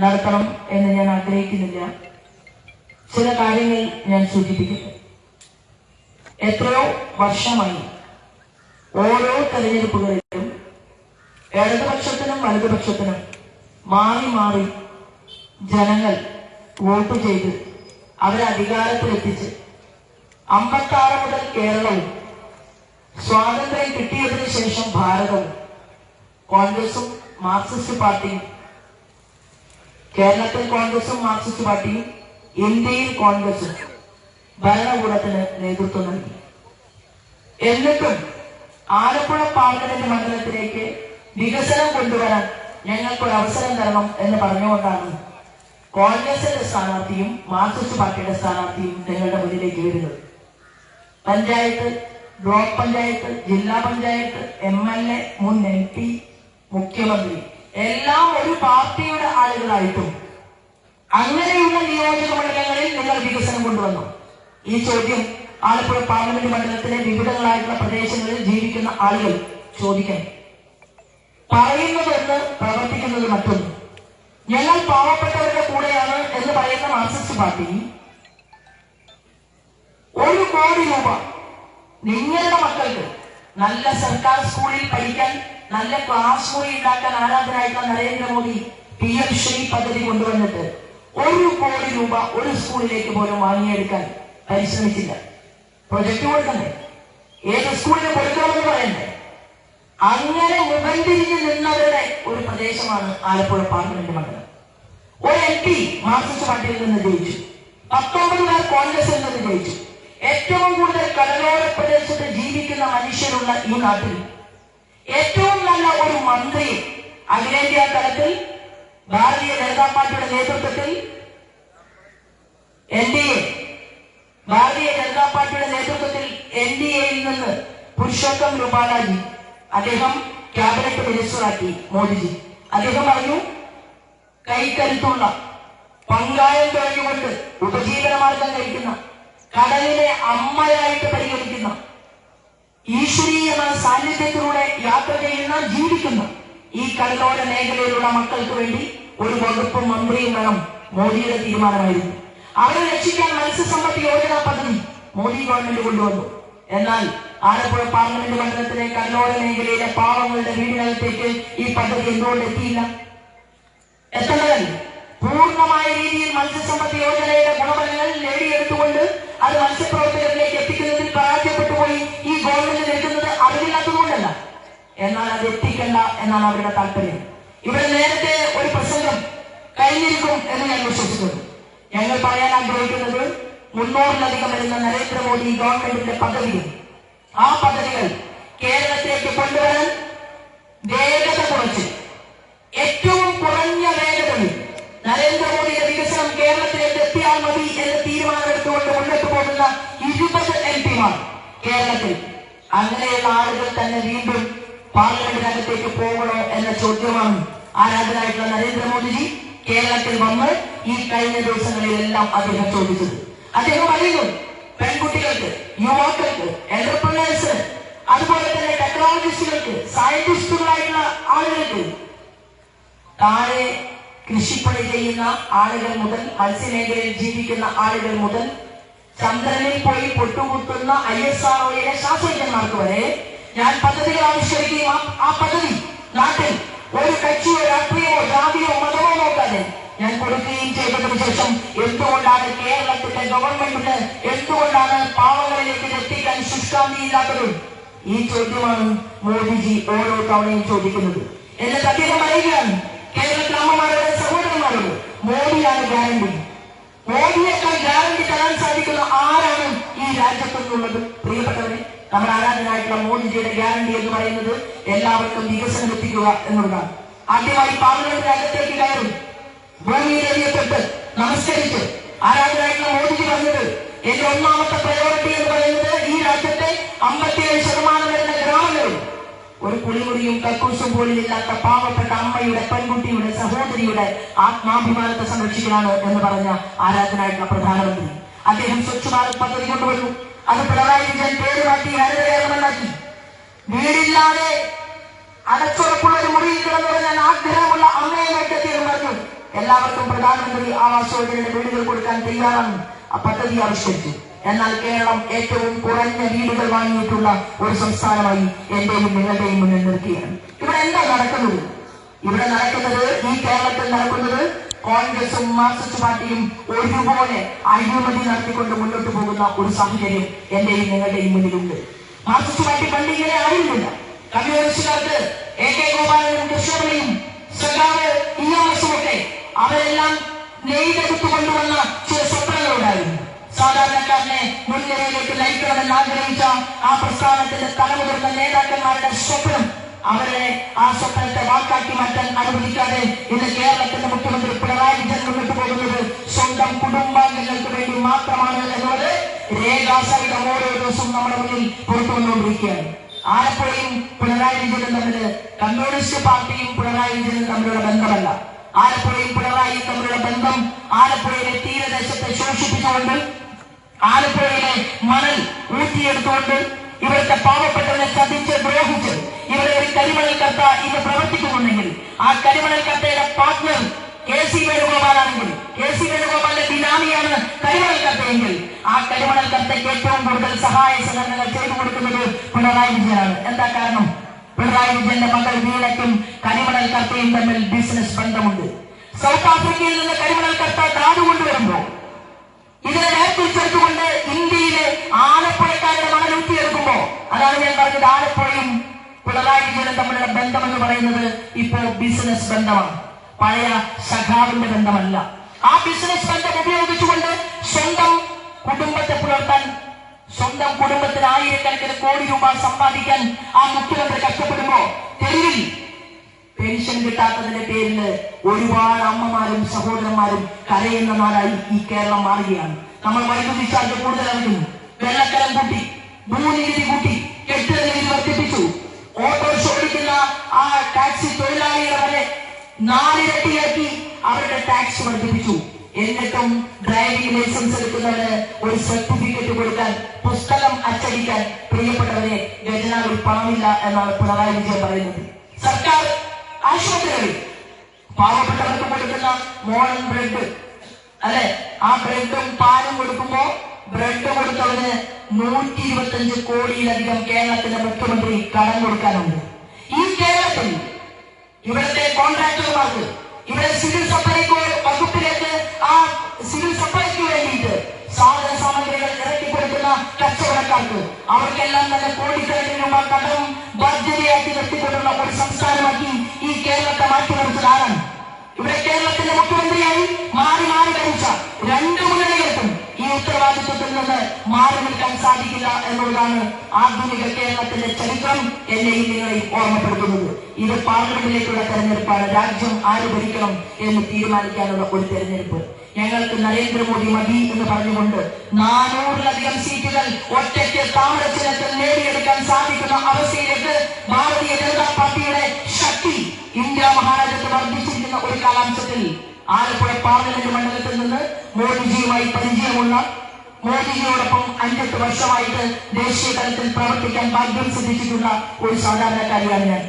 നടത്തണം എന്ന് ഞാൻ ആഗ്രഹിക്കുന്നില്ല. ചില കാര്യങ്ങൾ ഞാൻ സൂചിപ്പിക്കുന്നു. എത്രയോ വർഷമായി ഓരോ തെരഞ്ഞെടുപ്പുകളിലും ഇടതുപക്ഷത്തിനും വലതുപക്ഷത്തിനും മാറി മാറി ജനങ്ങൾ വോട്ട് ചെയ്ത് അവരെ അധികാരത്തിലെത്തിച്ച് അമ്പത്താറ് മുതൽ കേരളവും സ്വാതന്ത്ര്യം കിട്ടിയതിനു ശേഷം ഭാരതവും കോൺഗ്രസും മാർക്സിസ്റ്റ് പാർട്ടിയും കേരളത്തിൽ കോൺഗ്രസും മാർക്സിസ്റ്റ് പാർട്ടിയും ഇന്ത്യയിൽ കോൺഗ്രസും ഭരണകൂടത്തിന് നേതൃത്വം നൽകി. എന്നിട്ടും ആലപ്പുഴ പാർലമെന്റ് മണ്ഡലത്തിലേക്ക് വികസനം കൊണ്ടുവരാൻ ഞങ്ങൾക്ക് ഒരു അവസരം തരണം എന്ന് പറഞ്ഞുകൊണ്ടാണ് കോൺഗ്രസിന്റെ സ്ഥാനാർത്ഥിയും മാർക്സിസ്റ്റ് പാർട്ടിയുടെ സ്ഥാനാർത്ഥിയും ഞങ്ങളുടെ മുന്നിലേക്ക് വരുന്നത്. പഞ്ചായത്ത് ബ്ലോക്ക് പഞ്ചായത്ത് ജില്ലാ പഞ്ചായത്ത് എം എൽ എ മുൻ എം പി മുഖ്യമന്ത്രി എല്ലാം ഒരു പാർട്ടിയുടെ ആളുകളായിട്ടും അങ്ങനെയുള്ള നിയോജക മണ്ഡലങ്ങളിൽ നിങ്ങൾ വികസനം കൊണ്ടുവന്നു. ഈ ചോദ്യം ആലപ്പുഴ പാർലമെന്റ് മണ്ഡലത്തിലെ വിവിധങ്ങളായിട്ടുള്ള പ്രദേശങ്ങളിൽ ജീവിക്കുന്ന ആളുകൾ ചോദിക്കണം. പറയുന്നതൊന്ന് പ്രവർത്തിക്കുന്നത് മറ്റൊന്ന്. ഞങ്ങൾ പാവപ്പെട്ടവരുടെ കൂടെയാണ് എന്ന് പറയുന്ന മാർക്സിസ്റ്റ് പാർട്ടി ഒരു കോടി രൂപ നിങ്ങളുടെ മക്കൾക്ക് നല്ല സർക്കാർ സ്കൂളിൽ പഠിക്കാൻ നല്ല ക്ലാസ് മുറി ഉണ്ടാക്കാൻ ആരാധനായിട്ടുള്ള നരേന്ദ്രമോദി പി എം ശ്രീ പദ്ധതി കൊണ്ടുവന്നിട്ട് ഒരു കോടി രൂപ ഒരു സ്കൂളിലേക്ക് പോലും വാങ്ങിയെടുക്കാൻ പരിശ്രമിച്ചില്ല. പ്രൊജക്ട് കൊടുക്കണ്ടേ ഏത് സ്കൂളിന് കൊടുക്കണമെന്ന് പറയണ്ടേ അങ്ങനെ മുഖംതിരിഞ്ഞ് നിന്നവരുടെ ഒരു പ്രദേശമാണ് ആലപ്പുഴ പാർലമെന്റ് മണ്ഡലം. ഒരു എം പി മാർക്സിസ്റ്റ് പാർട്ടിയിൽ നിന്ന് ജയിച്ചു. പത്തൊമ്പത് പേർ കോൺഗ്രസിൽ നിന്ന് ജയിച്ചു. ഏറ്റവും കൂടുതൽ കടലോര പ്രദേശത്ത് ജീവിക്കുന്ന മനുഷ്യരുള്ള ഈ നാട്ടിൽ ഏറ്റവും നല്ല ഒരു മന്ത്രി അഖിലേന്ത്യാ തലത്തിൽ ഭാരതീയ ജനതാ പാർട്ടിയുടെ നേതൃത്വത്തിൽ N D A Bharatiya Janata പാർട്ടിയുടെ നേതൃത്വത്തിൽ എൻ ഡി എയിൽ നിന്ന് പുരുഷോത്തം രൂപാലാജി അദ്ദേഹം ക്യാബിനറ്റ് മിനിസ്റ്ററാക്കി മോദിജി. അദ്ദേഹം പറഞ്ഞു കൈക്കരുത്തുള്ള പങ്കായം തുടങ്ങിക്കൊണ്ട് ഉപജീവനമാർഗം കഴിക്കുന്ന കടലിനെ അമ്മയായിട്ട് പരിഗണിക്കുന്ന ഈശ്വരീയമായ സാന്നിധ്യത്തിലൂടെ യാത്ര ചെയ്യുന്ന ജീവിക്കുന്ന. ഈ കടലോര മേഖലയിലുള്ള മക്കൾക്ക് വേണ്ടി ഒരു വകുപ്പ് മന്ത്രിയും വേണം മോദിയുടെ തീരുമാനമായിരുന്നു. അവരെ രക്ഷിക്കാൻ മത്സ്യസമ്പത്ത് യോജന പദ്ധതി മോദി ഗവൺമെന്റ് കൊണ്ടുവന്നു. എന്നാൽ ആലപ്പുഴ പാർലമെന്റ് മണ്ഡലത്തിലെ കടലോര മേഖലയിലെ പാവങ്ങളുടെ വീടിനകത്തേക്ക് ഈ പദ്ധതി എന്തുകൊണ്ട് എത്തിയില്ല? എത്തേണ്ടതല്ലേ പൂർണമായ രീതിയിൽ മത്സ്യസമ്പത്ത് യോജനയുടെ ഗുണഫലങ്ങൾ നേടിയെടുത്തുകൊണ്ട് അത് മത്സ്യപ്രവർത്തകരിലേക്ക് എത്തിക്കുന്നതിൽ പരാജയപ്പെട്ടുപോയി എന്നാൽ അത് എത്തിക്കണ്ട എന്നാണ് അവരുടെ താല്പര്യം. ഇവിടെ നേരത്തെ ഒരു പ്രസംഗം കഴിഞ്ഞിരിക്കും എന്ന് ഞാൻ വിശ്വസിക്കുന്നു. ഞങ്ങൾ പറയാൻ ആഗ്രഹിക്കുന്നത് മുന്നൂറിലധികം വരുന്ന നരേന്ദ്രമോദി ഗവൺമെന്റിന്റെ പദ്ധതികൾ ആ പദ്ധതികൾ കേരളത്തിലേക്ക് കൊണ്ടുവരാൻ വേഗത കുറച്ച്. ഏറ്റവും കുറഞ്ഞ വേഗതയിൽ നരേന്ദ്രമോദിയുടെ വികസനം കേരളത്തിലേക്ക് എത്തിയാൽ മതി എന്ന് തീരുമാനമെടുത്തുകൊണ്ട് മുന്നോട്ട് പോകുന്ന ഇരുപത് എം പിമാർ കേരളത്തിൽ. അങ്ങനെയുള്ള ആളുകൾ തന്നെ വീണ്ടും പാർലമെന്റിനകത്തേക്ക് പോകണോ എന്ന ചോദ്യമാണ് ആരാധനായിട്ടുള്ള നരേന്ദ്രമോദിജി കേരളത്തിൽ വന്ന് ഈ കഴിഞ്ഞ ദിവസങ്ങളിലെല്ലാം അദ്ദേഹം ചോദിച്ചത്. അദ്ദേഹം പറയുന്നു പെൺകുട്ടികൾക്ക് യുവാക്കൾക്ക് എന്റർപ്രണേഴ്സ് അതുപോലെ തന്നെ ടെക്നോളജിസ്റ്റുകൾക്ക് സയന്റിസ്റ്റുകളായിട്ടുള്ള ആളുകൾക്ക് താഴെ കൃഷിപ്പണി ചെയ്യുന്ന ആളുകൾ മുതൽ മത്സ്യമേഖലയിൽ ജീവിക്കുന്ന ആളുകൾ മുതൽ ചന്ദ്രനിൽ പോയി പൊട്ടുകുത്തുന്ന ഐ എസ് ആർ ഒയിലെ ശാസ്ത്രജ്ഞന്മാർക്ക് വരെ ഞാൻ പദ്ധതികൾ ആവിഷ്കരിക്കുകയും ആ- പദ്ധതി നാട്ടിൽ ഒരു കക്ഷിയോ രാഷ്ട്രീയമോ ജാതിയോ മതമോ നോക്കാതെ ഞാൻ കൊടുക്കുകയും ചെയ്തതിനു ശേഷം എന്തുകൊണ്ടാണ് കേരളത്തിന്റെ ഗവൺമെന്റിന് എന്തുകൊണ്ടാണ് പാവങ്ങളിലേക്ക് എത്തിക്കാൻ ശുഷ്കാന്തിയില്ലാത്തത് ഈ ചോദ്യമാണ് മോദിജി ഓരോ തവണയും ചോദിക്കുന്നത്. എന്റെ അദ്ദേഹം പറയുകയാണ്. കേരളത്തിലെ അമ്മമാരുടെ സഹോദരന്മാരോട് മോദിയാണ് ഗ്യാരണ്ടി. മോദിയേക്കാൾ ഗ്യാരണ്ടി തരാൻ സാധിക്കുന്ന ആരാണ് ഈ രാജ്യത്തുനിന്നുള്ളത്? പ്രിയപ്പെട്ടവരെ നമ്മുടെ ആരാധനായിട്ടുള്ള മോദിജിയുടെ ഗ്യാരണ്ടി എന്ന് പറയുന്നത് എല്ലാവർക്കും വികസനം എത്തിക്കുക എന്നുള്ളതാണ്. ആദ്യമായി പാർലമെന്റിന്റെ അകത്തേക്ക് കയറും. ഭൂമിയിലെറിയപ്പെട്ട് നമസ്കരിച്ച് ആരാധനായിട്ടുള്ള മോദിജി പറഞ്ഞത് എന്റെ ഒന്നാമത്തെ പ്രയോറിറ്റി എന്ന് പറയുന്നത് ഈ രാജ്യത്തെ അമ്പത്തിയേഴ് ശതമാനം വരുന്ന ഗ്രാമങ്ങളും. ഒരു കുളിമുറിയും കക്കൂസും പോലും ഇല്ലാത്ത പാവപ്പെട്ട അമ്മയുടെ പെൺകുട്ടിയുടെ സഹോദരിയുടെ ആത്മാഭിമാനത്തെ സംരക്ഷിക്കലാണ് എന്ന് പറഞ്ഞ ആരാധനായിട്ടുള്ള പ്രധാനമന്ത്രി. അദ്ദേഹം സ്വച്ഛ് ഭാരത് പദ്ധതി കൊണ്ടുവന്നു. അത് പിണറായി വിജയൻ പേര് മാറ്റി ഹരിതകേരളമെന്നാക്കി വീടില്ലാതെ അടച്ചുറപ്പുള്ള ഒരു മുറിയിൽ കിടന്നുറങ്ങാൻ ആഗ്രഹമുള്ള അമ്മയെ നോക്കി പറഞ്ഞു. എല്ലാവർക്കും പ്രധാനമന്ത്രി ആവാസ് യോജനയുടെ വീടുകൾ കൊടുക്കാൻ തയ്യാറാണ്. ആ പദ്ധതി ആവിഷ്കരിച്ചു. എന്നാൽ കേരളം ഏറ്റവും കുറഞ്ഞ വീടുകൾ വാങ്ങിയിട്ടുള്ള ഒരു സംസ്ഥാനമായി എന്റെയും നിങ്ങളുടെയും മുന്നിൽ നിർത്തിയാണ് ഇവിടെ എന്താ നടക്കുന്നത്? ഇവിടെ നടക്കുന്നത് ഈ കേരളത്തിൽ നടക്കുന്നത് കോൺഗ്രസും മാർക്സിസ്റ്റ് പാർട്ടിയും ഒരുപോലെ അഴിമതി നടത്തിക്കൊണ്ട് മുന്നോട്ട് പോകുന്ന ഒരു സാഹചര്യം എന്റെയും നിങ്ങളുടെയും മുന്നിലുണ്ട്. മാർക്സിസ്റ്റ് പാർട്ടി പണ്ട് ഇങ്ങനെ ആയിരുന്നില്ല. കമ്മ്യൂണിസ്റ്റുകാർക്ക് എ കെ ഗോപാലനും കൃഷ്ണപിള്ളയും സഖാവ് ഇയാസും ഒക്കെ അവരെല്ലാം നെയ്തെടുത്തു കൊണ്ടുവന്ന ചില സ്വപ്നങ്ങളുണ്ടായിരുന്നു. സാധാരണക്കാരനെ മുൻനിരയിലേക്ക് നയിക്കണമെന്ന് ആഗ്രഹിച്ച ആ പ്രസ്ഥാനത്തിന്റെ തലമുതിർന്ന നേതാക്കന്മാരുടെ സ്വപ്നം അവരെ ആ സ്വപ്നത്തെ വാക്കാക്കി മാറ്റാൻ അനുവദിക്കാതെ ഇന്ന് കേരളത്തിന്റെ മുഖ്യമന്ത്രി പിണറായി വിജയൻ മുന്നിട്ട് പോകുന്നത് സ്വന്തം കുടുംബാംഗങ്ങൾക്ക് വേണ്ടി മാത്രമാണ് എന്നുള്ളത് രേഖാസഹിതം ഓരോ ദിവസവും നമ്മുടെ മുന്നിൽ പുറത്തു വന്നുകൊണ്ടിരിക്കുകയാണ്. ആലപ്പുഴയും പിണറായി വിജയനും തമ്മിൽ കമ്മ്യൂണിസ്റ്റ് പാർട്ടിയും പിണറായി വിജയനും തമ്മിലുള്ള ബന്ധമല്ല. ആലപ്പുഴയും പിണറായിയും തമ്മിലുള്ള ബന്ധം ആലപ്പുഴയിലെ തീരദേശത്തെ ശോഷിപ്പിച്ചുകൊണ്ട് ആലപ്പുഴയിലെ മണൽ ഊറ്റിയെടുത്തുകൊണ്ട് ഇവിടുത്തെ പാവപ്പെട്ടവനെ ചതിച്ച് ദ്രോഹിച്ച് ഇവിടെ ഒരു കരിമണൽ കർത്ത ഇന്ന് പ്രവർത്തിക്കുന്നുണ്ടെങ്കിൽ ആ കരിമണൽ കർത്തയുടെ പാർട്ട്ണർ കെ സി വേണുഗോപാലാണെങ്കിൽ കെ സി വേണുഗോപാലിന്റെ ബിനാമിയാണ് കരിമണൽ കർത്തയെങ്കിൽ ആ കരിമണൽ കർത്തയ്ക്ക് ഏറ്റവും കൂടുതൽ സഹായ സഹകരണങ്ങൾ ചെയ്തു കൊടുക്കുന്നത് പിണറായി വിജയനാണ്. എന്താ കാരണം? പിണറായി വിജയന്റെ മകൾ വീണയ്ക്കും കരിമണൽ കർത്തയും തമ്മിൽ ബിസിനസ് ബന്ധമുണ്ട്. സൗത്ത് ആഫ്രിക്കയിൽ നിന്ന് കരിമണൽ കർത്ത ധാതു കൊണ്ടുവരുമ്പോൾ ഇതിനെ വേർതിരിച്ചെടുത്തുകൊണ്ട് ഇന്ത്യയിലെ ആലപ്പുഴക്കാരുടെ മണൽ ഊട്ടിയെടുക്കുമ്പോ അതാണ് ഞാൻ പറഞ്ഞത് ആലപ്പുഴയും പിണറായി വിജയനും തമ്മിലുള്ള ബന്ധം എന്ന് പറയുന്നത് ഇപ്പോൾ ബിസിനസ് ബന്ധമാണ്. പഴയ സഖാവിന്റെ ബന്ധമല്ല. ആ ബിസിനസ് ബന്ധം ഉപയോഗിച്ചുകൊണ്ട് സ്വന്തം കുടുംബത്തെ പുലർത്താൻ സ്വന്തം കുടുംബത്തിന് ആയിരക്കണക്കിന് കോടി രൂപ സമ്പാദിക്കാൻ ആ മുഖ്യമന്ത്രി കഷ്ടപ്പെടുമ്പോ തെരുവിൽ പെൻഷൻ കിട്ടാത്തതിന്റെ പേരിൽ ഒരുപാട് അമ്മമാരും സഹോദരന്മാരും കരയുന്ന നാടായി ഈ കേരളം മാറുകയാണ്. നമ്മൾ വൈദ്യുതി ചാർജ് കൂടുതൽ അറിയുന്നു വെള്ളക്കരം കൂട്ടി ഭൂനികുതി കൂട്ടി കെട്ടിട നികുതി വർദ്ധിപ്പിച്ചു. ഓട്ടോറിക്ഷ ഓടിക്കുന്ന ആ ടാക്സി തൊഴിലാളികളെ വരെ നാലിരട്ടിയാക്കി അവരുടെ ടാക്സ് വർദ്ധിപ്പിച്ചു. എന്നിട്ടും ഡ്രൈവിംഗ് ലൈസൻസ് എടുക്കുന്നതിന് ഒരു സർട്ടിഫിക്കറ്റ് കൊടുക്കാൻ പുസ്തകം അച്ചടിക്കാൻ പ്രിയപ്പെട്ടവരെ ഖജനാവിൽ പണമില്ല എന്നാണ് പിണറായി വിജയൻ പറയുന്നത്. സർക്കാർ ആശുപത്രികളിൽ പാവപ്പെട്ടവർക്ക് കൊടുക്കുന്ന മോർണിംഗ് ബ്രെഡ്. അല്ലെ? ആ ബ്രെഡും പാലും കൊടുക്കുമ്പോ ബ്രെഡ് കൊടുത്തവന് നൂറ്റി ഇരുപത്തിയഞ്ച് കോടിയിലധികം കേരളത്തിലെ മുഖ്യമന്ത്രി കടം കൊടുക്കാനുണ്ട്. ഈ കേരളത്തിൽ ഇവിടുത്തെ കോൺട്രാക്ടർമാർക്ക് ഇവിടെ സിവിൽ സപ്ലൈക്കോ വകുപ്പിലേക്ക് ആ സിവിൽ സപ്ലൈക്ക് വേണ്ടിയിട്ട് സാധന സാമഗ്രികൾ ഇറക്കി കൊടുക്കുന്ന കച്ചവടക്കാർക്ക് അവർക്കെല്ലാം തന്നെ കോടിക്കണക്കിന് രൂപ കടം മാറി മാറി ഭരിച്ച രണ്ടു മുന്നണികൾക്കും ഈ ഉത്തരവാദിത്വത്തിൽ നിന്ന് മാറി നിൽക്കാൻ സാധിക്കില്ല എന്നുള്ളതാണ് ആധുനിക കേരളത്തിന്റെ ചരിത്രം എന്നെയും നിങ്ങളെയും ഓർമ്മപ്പെടുത്തുന്നത്. ഇത് പാർലമെന്റിലേക്കുള്ള തെരഞ്ഞെടുപ്പാണ്. രാജ്യം ആര് ഭരിക്കണം എന്ന് തീരുമാനിക്കാനുള്ള ഒരു തെരഞ്ഞെടുപ്പ്. ഞങ്ങൾക്ക് നരേന്ദ്രമോദി മതി എന്ന് പറഞ്ഞുകൊണ്ട് നാനൂറിലധികം സീറ്റുകൾ ഒറ്റയ്ക്ക് താമരച്ചിലത്തിൽ നേടിയെടുക്കാൻ സാധിക്കുന്ന അവസ്ഥയിലേക്ക് ഭാരതീയ ജനതാ പാർട്ടിയുടെ ശക്തി ഇന്ത്യ മഹാരാജ്യത്ത് വർദ്ധിച്ചിരിക്കുന്ന ഒരു കാലാംശത്തിൽ ആലപ്പുഴ പാർലമെന്റ് മണ്ഡലത്തിൽ നിന്ന് മോദിജിയുമായി പരിചയമുള്ള മോദിജിയോടൊപ്പം അഞ്ചെട്ട് വർഷമായിട്ട് ദേശീയ തലത്തിൽ പ്രവർത്തിക്കാൻ ഭാഗ്യം സിദ്ധിച്ചിട്ടുള്ള ഒരു സാധാരണക്കാരിയാണ് ഞാൻ.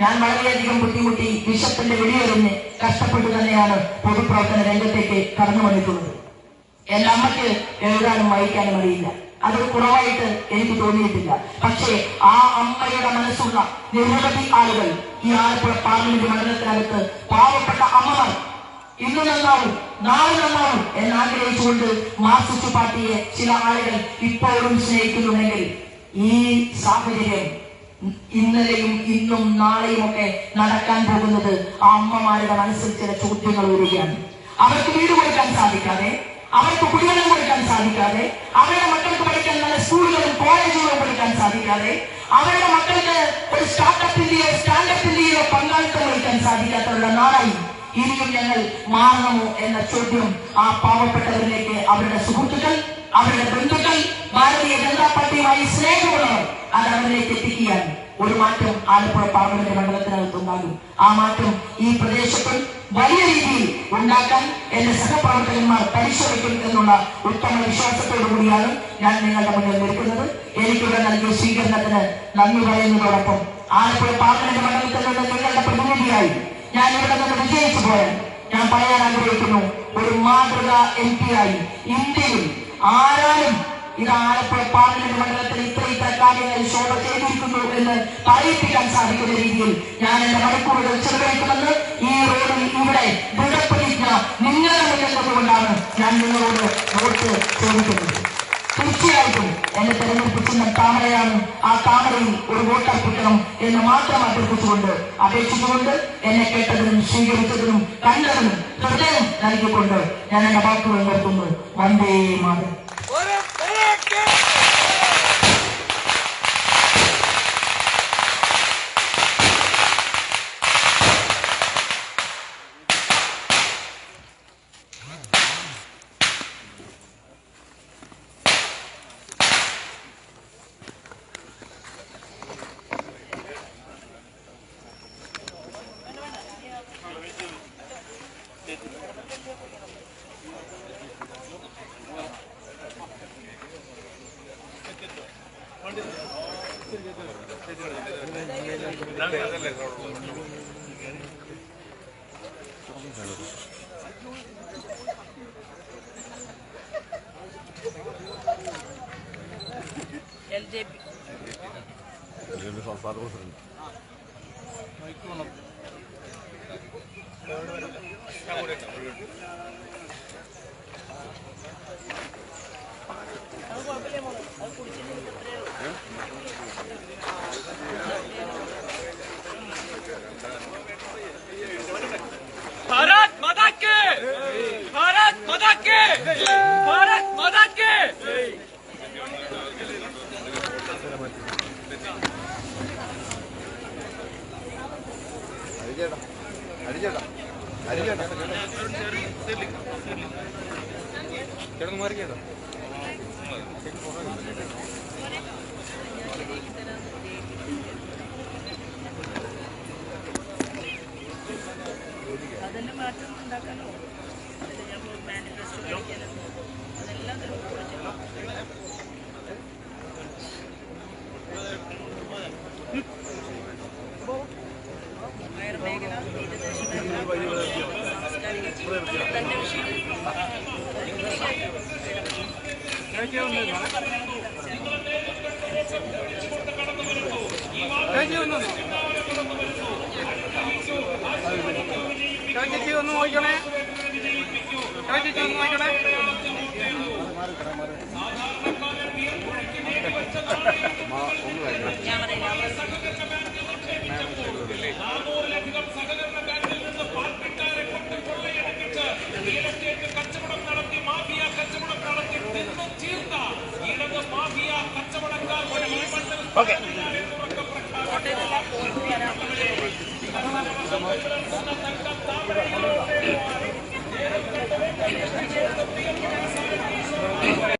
ഞാൻ വളരെയധികം ബുദ്ധിമുട്ടി വിശപ്പിന്റെ വെടിയെറിഞ്ഞ് കഷ്ടപ്പെട്ടു തന്നെയാണ് പൊതുപ്രവർത്തന രംഗത്തേക്ക് കടന്നു വന്നിട്ടുള്ളത്. എന്റെ അമ്മയ്ക്ക് എഴുതാനും വായിക്കാനും അറിയില്ല. അത് കുറവായിട്ട് എനിക്ക് തോന്നിയിട്ടില്ല. പക്ഷേ ആ അമ്മയുടെ മനസ്സുള്ള നിരവധി ആളുകൾ ഈ ആലപ്പുഴ പാർലമെന്റ് മണ്ഡലത്തിനകത്ത് പാവപ്പെട്ട അമ്മമാർ ഇന്ന് നന്നാവും നാളെ നന്നാവും ആഗ്രഹിച്ചുകൊണ്ട് മാർക്സിസ്റ്റ് പാർട്ടിയെ ചില ആളുകൾ ഇപ്പോഴും സ്നേഹിക്കുന്നുണ്ടെങ്കിൽ ഈ സാഹചര്യം ഇന്നലെയും ഇന്നും നാളെയും ഒക്കെ നടക്കാൻ പോകുന്നത് ആ അമ്മമാരുടെ മനസ്സിൽ ചില ചോദ്യങ്ങൾ വരികയാണ്. അവർക്ക് വീട് കൊടുക്കാൻ സാധിക്കാതെ അവർക്ക് കുടിവെള്ളം കൊടുക്കാൻ സാധിക്കാതെ അവരുടെ മക്കൾക്ക് പഠിക്കാൻ നല്ല സ്കൂളുകളും കോളേജുകളും പഠിക്കാൻ സാധിക്കാതെ അവരുടെ മക്കൾക്ക് ഒരു സ്റ്റാർട്ടപ്പിന്റെയോ സ്റ്റാൻഡപ്പിന്റെയോ പങ്കാളിത്തം വഹിക്കാൻ സാധിക്കാത്തവരുടെ നാടായി ഇനിയും ഞങ്ങൾ മാറണമോ എന്ന ചോദ്യം ആ പാവപ്പെട്ടവരിലേക്ക് അവരുടെ സുഹൃത്തുക്കൾ അവരുടെ ബന്ധുക്കൾ ഭാരതീയ ജനതാ പാർട്ടിയുമായി സ്നേഹമുള്ളവർ അത് അവരിലേക്ക് എത്തിക്കുകയാണ് ഒരു മാറ്റം ആലപ്പുഴ പാർലമെന്റ് മണ്ഡലത്തിനകത്ത് ഉണ്ടാകും. ആ മാറ്റം ഈ പ്രദേശത്ത് വലിയ രീതിയിൽ ഉണ്ടാക്കാൻ എന്റെ സഹപ്രവർത്തകന്മാർ പരിശ്രമിക്കും എന്നുള്ള ഉത്തമ വിശ്വാസത്തോടു കൂടിയാണ് ഞാൻ നിങ്ങളുടെ മുന്നിൽ നിൽക്കുന്നത്. എനിക്കിവിടെ നൽകിയ സ്വീകരണത്തിന് നന്ദി പറയുന്നതോടൊപ്പം ആലപ്പുഴ പാർലമെന്റ് മണ്ഡലത്തിൽ നിന്ന് നിങ്ങളുടെ പ്രതിനിധിയായി ഞാൻ ഇവിടെ നിന്ന് വിജയിച്ചു പോയാൽ ഞാൻ പറയാൻ ആഗ്രഹിക്കുന്നു ഒരു മാതൃക എം പി ആയി ഇന്ത്യയിൽ ആരാലും ഇത് ആലപ്പുഴ പാർലമെന്റ് മണ്ഡലത്തിൽ ഇത്ര ഇത്ര കാര്യങ്ങൾ ശോഭ ചെയ്തിരിക്കുന്നു എന്ന് പറയിപ്പിക്കാൻ സാധിക്കുന്ന രീതിയിൽ ഞാൻ എന്റെ മണിക്കൂറുകൾ ചെലവഴിക്കുമെന്ന് ഈ റോഡിൽ ഇവിടെ ദൃഢപ്രതിജ്ഞ നിങ്ങളുടെ മുന്നിൽ നിന്നുകൊണ്ടാണ് ഞാൻ നിങ്ങളോട് വോട്ട് ചോദിക്കുന്നത്. തീർച്ചയായിട്ടും എന്നെ തെരഞ്ഞെടുപ്പിക്കുന്ന താമരയാണ് ആ താമരയിൽ ഒരു വോട്ട് അർപ്പിക്കണം എന്ന് മാത്രം അഭ്യർത്ഥിച്ചുകൊണ്ട് അപേക്ഷിച്ചുകൊണ്ട് എന്നെ കേട്ടതിനും സ്വീകരിച്ചതിനും കണ്ടതിനും ഹൃദയം നൽകിക്കൊണ്ട് ഞാൻ എന്റെ വാക്കുകൾ നിർത്തുന്നു Vande Mataram. L J P സംസ്ഥാന പ്രസിഡന്റ് അത് കുഴപ്പമില്ല അത് കുടിച്ചിട്ട് भारत माता के അരിചേട്ടാ അരിചേട്ടാ അരിചേട്ടാ ചേട്ടൻ മാറി ചേച്ചി ഒന്ന് നോക്കണേ ചേച്ചി ഒന്ന് നോക്കണേ കോട്ടയത്തെല്ലാം